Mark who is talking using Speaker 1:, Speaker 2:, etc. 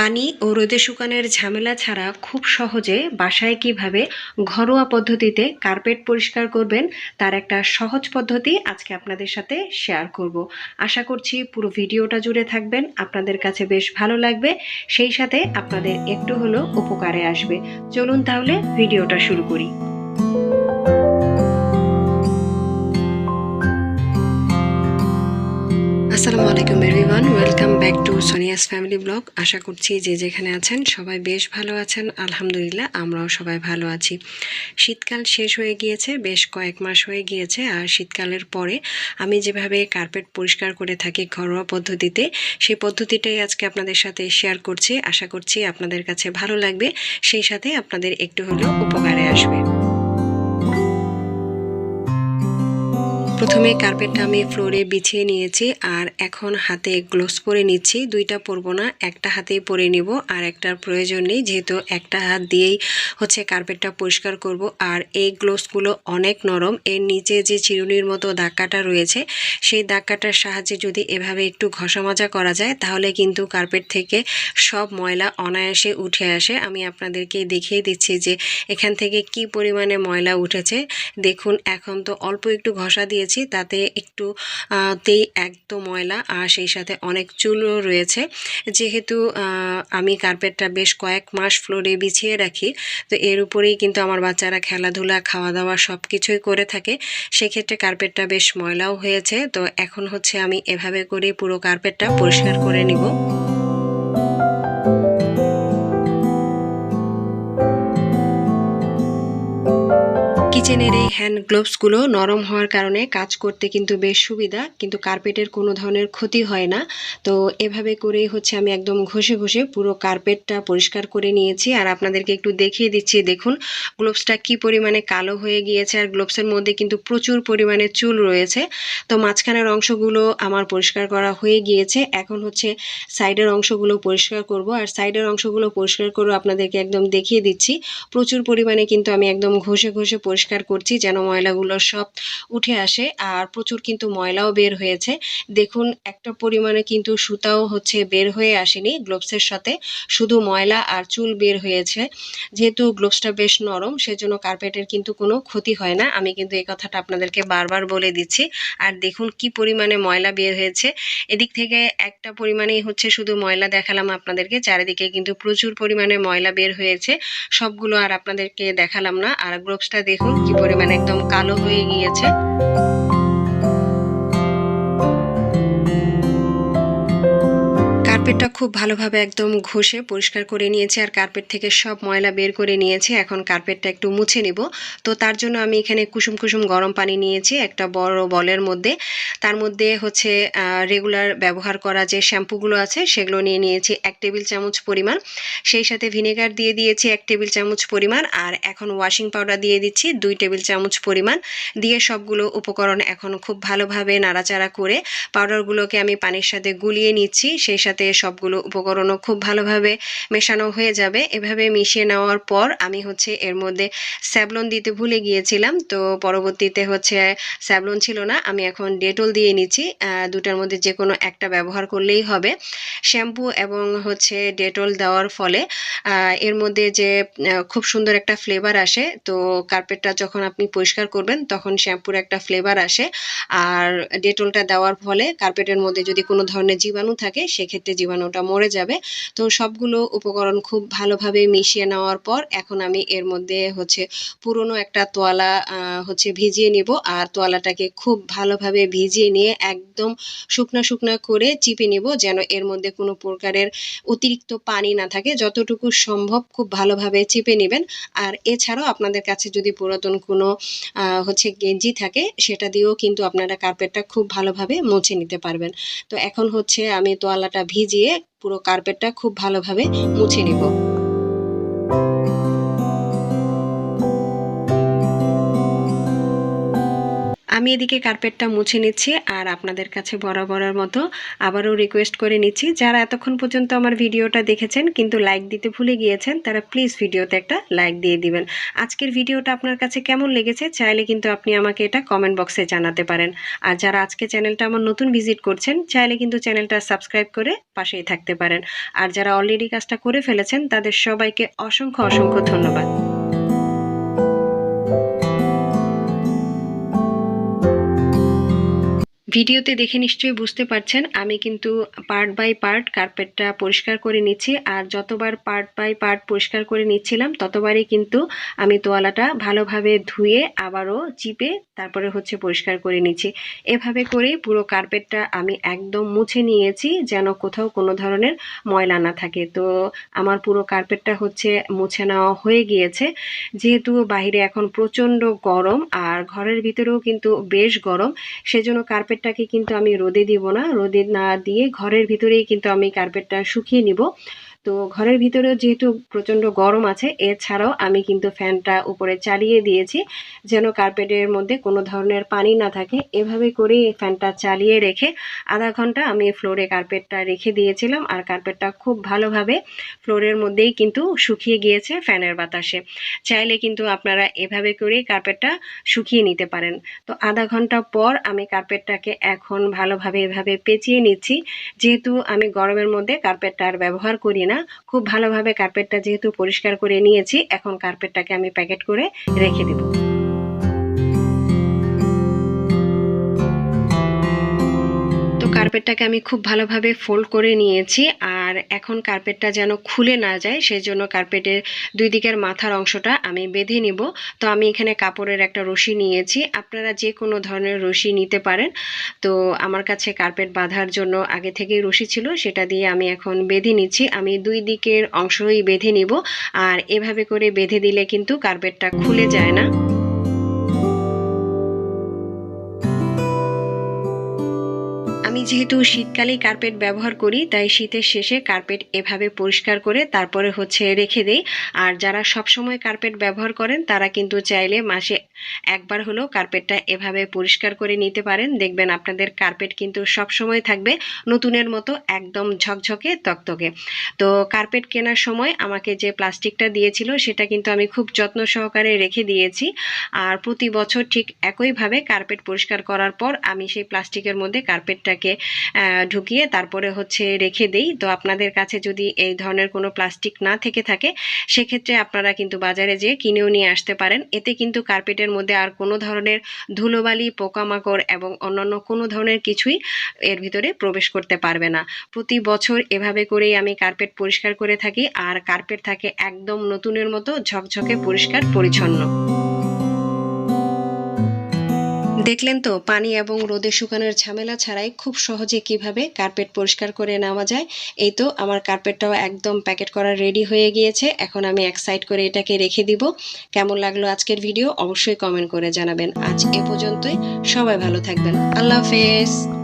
Speaker 1: পানি ও রোদে শুকানোর ঝামেলা ছাড়া খুব সহজে বাসায় কীভাবে ঘরোয়া পদ্ধতিতে কার্পেট পরিষ্কার করবেন তার একটা সহজ পদ্ধতি আজকে আপনাদের সাথে শেয়ার করব। আশা করছি পুরো ভিডিওটা জুড়ে থাকবেন, আপনাদের কাছে বেশ ভালো লাগবে। সেই সাথে আপনাদের একটু হলেও উপকারে আসবে। চলুন তাহলে ভিডিওটা শুরু করি। আসসালামু আলাইকুম everyone welcome back to Sonia's family blog আশা করছি যে যেখানে আছেন সবাই বেশ ভালো আছেন। আলহামদুলিল্লাহ, আমরাও সবাই ভালো আছি। শীতকাল শেষ হয়ে গিয়েছে, বেশ কয়েক মাস হয়ে গিয়েছে, আর শীতকালের পরে আমি যেভাবে কার্পেট পরিষ্কার করে থাকি ঘরোয়া পদ্ধতিতে, সেই পদ্ধতিটাই আজকে আপনাদের সাথে শেয়ার করছি। আশা করছি আপনাদের কাছে ভালো লাগবে, সেই সাথে আপনাদের একটু হলেও উপকারে আসবে। প্রথমে কার্পেটটা আমি ফ্লোরে বিছিয়ে নিয়েছি, আর এখন হাতে গ্লোভস পরে নিচ্ছি। দুইটা পরবো না, একটা হাতেই পরে নিব, আর একটার প্রয়োজন নেই, যেহেতু একটা হাত দিয়েই হচ্ছে কার্পেটটা পরিষ্কার করব। আর এই গ্লোভসগুলো অনেক নরম, এর নিচে যে চিরুনির মতো দাগকাটা রয়েছে, সেই দাগকাটার সাহায্যে যদি এভাবে একটু ঘষা মাজা করা যায়, তাহলে কিন্তু কার্পেট থেকে সব ময়লা অনায়াসে উঠে আসে। আমি আপনাদেরকে দেখিয়ে দিচ্ছি যে এখান থেকে কি পরিমাণে ময়লা উঠেছে। দেখুন, এখন তো অল্প একটু ঘষা দিয়েছি। তাতে একটু তেই একদম ময়লা আর সেই সাথে অনেক চুলও রয়েছে। যেহেতু আমি কার্পেটটা বেশ কয়েক মাস ফ্লোরে বিছিয়ে রাখি, তো এর উপরেই কিন্তু আমার বাচ্চারা খেলাধুলা খাওয়া দাওয়া সব কিছুই করে থাকে। সেক্ষেত্রে কার্পেটটা বেশ ময়লাও হয়েছে, তো এখন হচ্ছে আমি এভাবে করে পুরো কার্পেটটা পরিষ্কার করে নিব। কিচেনের এই হ্যান্ড গ্লোভসগুলো নরম হওয়ার কারণে কাজ করতে কিন্তু বেশ সুবিধা, কিন্তু কার্পেটের কোনো ধরনের ক্ষতি হয় না। তো এভাবে করেই হচ্ছে আমি একদম ঘষে ঘষে পুরো কার্পেটটা পরিষ্কার করে নিয়েছি। আর আপনাদেরকে একটু দেখিয়ে দিচ্ছি, দেখুন গ্লোভসটা কি পরিমাণে কালো হয়ে গিয়েছে, আর গ্লোভসের মধ্যে কিন্তু প্রচুর পরিমাণে চুল রয়েছে। তো মাঝখানের অংশগুলো আমার পরিষ্কার করা হয়ে গিয়েছে। এখন হচ্ছে সাইডের অংশগুলো পরিষ্কার করব। আর সাইডের অংশগুলো পরিষ্কার করে আপনাদেরকে একদম দেখিয়ে দিচ্ছি। প্রচুর পরিমাণে কিন্তু আমি একদম ঘষে ঘষে পরিষ্কার করছি যেন ময়লাগুলো সব উঠে আসে আর প্রচুর কিন্তু ময়লাও বের হয়েছে। দেখুন, একটা পরিমাণে কিন্তু সুতাও হচ্ছে বের হয়ে আসেনি গ্লোভসের সাথে। শুধু ময়লা আর চুল বের হয়েছে। যেহেতু গ্লোভসটা বেশ নরম, সেজন্য কার্পেটের কিন্তু কোনো ক্ষতি হয় না। আমি কিন্তু এই কথাটা আপনাদেরকে বারবার বলে দিচ্ছি। আর দেখুন, কি পরিমাণে ময়লা বের হয়েছে। এদিক থেকে একটা পরিমাণেই হচ্ছে শুধু ময়লা দেখালাম আপনাদেরকে। চারিদিকে কিন্তু প্রচুর পরিমাণে ময়লা বের হয়েছে। সবগুলো আর আপনাদেরকে দেখালাম না। আর গ্লোভসটা দেখুন কি পরিমাণে একদম কালো হয়ে গিয়েছে। কার্পেটটা খুব ভালোভাবে একদম ঘষে পরিষ্কার করে নিয়েছি আর কার্পেট থেকে সব ময়লা বের করে নিয়েছি। এখন কার্পেটটা একটু মুছে নিব। তো তার জন্য আমি এখানে কুসুম কুসুম গরম পানি নিয়েছি একটা বড় বলের মধ্যে। তার মধ্যে হচ্ছে রেগুলার ব্যবহার করা যে শ্যাম্পুগুলো আছে সেগুলো নিয়ে নিয়েছি এক টেবিল চামচ পরিমাণ। সেই সাথে ভিনেগার দিয়ে দিয়েছি এক টেবিল চামচ পরিমাণ আর এখন ওয়াশিং পাউডার দিয়ে দিচ্ছি দুই টেবিল চামচ পরিমাণ। দিয়ে সবগুলো উপকরণ এখন খুব ভালোভাবে নাড়াচাড়া করে পাউডারগুলোকে আমি পানির সাথে গুলিয়ে নিচ্ছি। সেই সাথে সবগুলো উপকরণও খুব ভালোভাবে মেশানো হয়ে যাবে। এভাবে মিশিয়ে নেওয়ার পর আমি হচ্ছে এর মধ্যে স্যাবলন দিতে ভুলে গিয়েছিলাম। তো পরবর্তীতে হচ্ছে স্যাবলন ছিল না, আমি এখন ডেটল দিয়ে নিচ্ছি। দুটার মধ্যে যে কোনো একটা ব্যবহার করলেই হবে। শ্যাম্পু এবং হচ্ছে ডেটল দেওয়ার ফলে এর মধ্যে যে খুব সুন্দর একটা ফ্লেভার আসে, তো কার্পেটটা যখন আপনি পরিষ্কার করবেন তখন শ্যাম্পুর একটা ফ্লেভার আসে। আর ডেটলটা দেওয়ার ফলে কার্পেটের মধ্যে যদি কোনো ধরনের জীবাণু থাকে, সেক্ষেত্রে জীবাণুটা মরে যাবে। তো সবগুলো উপকরণ খুব ভালোভাবে মিশিয়ে নেওয়ার পর এখন আমি এর মধ্যে হচ্ছে পুরনো একটা তোয়ালা হচ্ছে ভিজিয়ে নিব। আর তোয়ালাটাকে খুব ভালোভাবে ভিজিয়ে নিয়ে একদম শুকনা শুকনা করে চিপে নিব যেন এর মধ্যে কোনো প্রকারের অতিরিক্ত পানি না থাকে। যতটুকু সম্ভব খুব ভালোভাবে চিপে নেবেন। আর এছাড়াও আপনাদের কাছে যদি পুরাতন কোনো হচ্ছে গেঞ্জি থাকে সেটা দিয়েও কিন্তু আপনারা কার্পেটটা খুব ভালোভাবে মুছে নিতে পারবেন। তো এখন হচ্ছে আমি তোয়ালাটা ভিজিয়ে পুরো কার্পেটটা খুব ভালোভাবে মুছে নিব। আমি এদিকে কার্পেটটা মুছে নিচ্ছি আর আপনাদের কাছে বরাবরের মতো আবারও রিকোয়েস্ট করে নিচ্ছি। যারা এতক্ষণ পর্যন্ত আমার ভিডিওটা দেখেছেন কিন্তু লাইক দিতে ভুলে গিয়েছেন, তারা প্লিজ ভিডিওতে একটা লাইক দিয়ে দিবেন। আজকের ভিডিওটা আপনার কাছে কেমন লেগেছে চাইলে কিন্তু আপনি আমাকে এটা কমেন্ট বক্সে জানাতে পারেন। আর যারা আজকে চ্যানেলটা আমার নতুন ভিজিট করছেন, চাইলে কিন্তু চ্যানেলটা সাবস্ক্রাইব করে পাশেই থাকতে পারেন। আর যারা অলরেডি কাজটা করে ফেলেছেন, তাদের সবাইকে অসংখ্য অসংখ্য ধন্যবাদ। ভিডিওতে দেখে নিশ্চয়ই বুঝতে পারছেন, আমি কিন্তু পার্ট বাই পার্ট কার্পেটটা পরিষ্কার করে নিচ্ছি, আর যতবার পার্ট বাই পার্ট পরিষ্কার করে নিচ্ছিলাম, ততবারই কিন্তু আমি তোয়ালাটা ভালোভাবে ধুয়ে আবারও চিপে তারপরে হচ্ছে পরিষ্কার করে নিচ্ছি। এভাবে করে পুরো কার্পেটটা আমি একদম মুছে নিয়েছি, যেন কোথাও কোনো ধরনের ময়লা না থাকে। তো আমার পুরো কার্পেটটা হচ্ছে মুছে নেওয়া হয়ে গিয়েছে, যেহেতু বাইরে এখন প্রচণ্ড গরম, আর ঘরের ভিতরেও কিন্তু বেশ গরম, সেজন্য কার্পেটটাকে কিন্তু আমি রোদে দিব না। রোদে না দিয়ে ঘরের ভিতরেই কিন্তু আমি কার্পেটটা শুকিয়ে নিব। তো ঘরের ভিতরেও যেহেতু প্রচণ্ড গরম আছে, এছাড়াও আমি কিন্তু ফ্যানটা উপরে চালিয়ে দিয়েছি, যেন কার্পেটের মধ্যে কোনো ধরনের পানি না থাকে। এভাবে করে ফ্যানটা চালিয়ে রেখে আধা ঘণ্টা আমি ফ্লোরে কার্পেটটা রেখে দিয়েছিলাম, আর কার্পেটটা খুব ভালোভাবে ফ্লোরের মধ্যেই কিন্তু শুকিয়ে গিয়েছে ফ্যানের বাতাসে। চাইলে কিন্তু আপনারা এভাবে করে কার্পেটটা শুকিয়ে নিতে পারেন। তো আধা ঘণ্টা পর আমি কার্পেটটাকে এখন ভালোভাবে এভাবে পেঁচিয়ে নিচ্ছি। যেহেতু আমি গরমের মধ্যে কার্পেটটা আর ব্যবহার করি না খুব ভালোভাবে কার্পেটটা যেহেতু পরিষ্কার করে নিয়েছি এখন কার্পেটটাকে আমি প্যাকেট করে রেখে দেবো। কার্পেটটাকে আমি খুব ভালোভাবে ফোল্ড করে নিয়েছি, আর এখন কার্পেটটা যেন খুলে না যায় সেই জন্য কার্পেটের দুই দিকের মাথার অংশটা আমি বেঁধে নিব। তো আমি এখানে কাপড়ের একটা রশি নিয়েছি, আপনারা যে কোনো ধরনের রশি নিতে পারেন। তো আমার কাছে কার্পেট বাঁধার জন্য আগে থেকেই রশি ছিল, সেটা দিয়ে আমি এখন বেঁধে নিচ্ছি। আমি দুই দিকের অংশই বেঁধে নিব, আর এভাবে করে বেঁধে দিলে কিন্তু কার্পেটটা খুলে যায় না। আমি যেহেতু শীতকালেই কার্পেট ব্যবহার করি, তাই শীতের শেষে কার্পেট এভাবে পরিষ্কার করে তারপরে হচ্ছে রেখে দেই। আর যারা সব সময় কার্পেট ব্যবহার করেন, তারা কিন্তু চাইলে মাসে একবার হলেও কার্পেটটা এভাবে পরিষ্কার করে নিতে পারেন। দেখবেন আপনাদের কার্পেট কিন্তু সব সময় থাকবে নতুনের মতো একদম ঝকঝকে, তকতকে। তো কার্পেট কেনার সময় আমাকে যে প্লাস্টিকটা দিয়েছিল সেটা কিন্তু আমি খুব যত্ন সহকারে রেখে দিয়েছি। আর প্রতি বছর ঠিক একইভাবে কার্পেট পরিষ্কার করার পর আমি সেই প্লাস্টিকের মধ্যে কার্পেটটাকে ঢুকিয়ে তারপরে হচ্ছে রেখে দেই। তো আপনাদের কাছে যদি এই ধরনের কোনো প্লাস্টিক না থেকে থাকে, সেক্ষেত্রে আপনারা কিন্তু বাজারে যেয়ে কিনেও নিয়ে আসতে পারেন। এতে কিন্তু কার্পেটের মধ্যে আর কোনো ধরনের ধুলোবালি, পোকামাকড় এবং অন্যান্য কোনো ধরনের কিছুই এর ভিতরে প্রবেশ করতে পারবে না। প্রতি বছর এভাবে করেই আমি কার্পেট পরিষ্কার করে থাকি, আর কার্পেট থাকে একদম নতুনের মতো ঝকঝকে পরিষ্কার পরিচ্ছন্ন দেখলেন তো, পানি এবং রোদে শুকানোর ঝামেলা ছাড়াই খুব সহজে কীভাবে কার্পেট পরিষ্কার করে নেওয়া যায়। এই তো, আমার কার্পেটটাও একদম প্যাকেট করা রেডি হয়ে গিয়েছে। এখন আমি এক সাইড করে এটাকে রেখে দিব। কেমন লাগল আজকের ভিডিও অবশ্যই কমেন্ট করে জানাবেন। আজ এ পর্যন্তই। সবাই ভালো থাকবেন। আল্লাহ হাফেজ।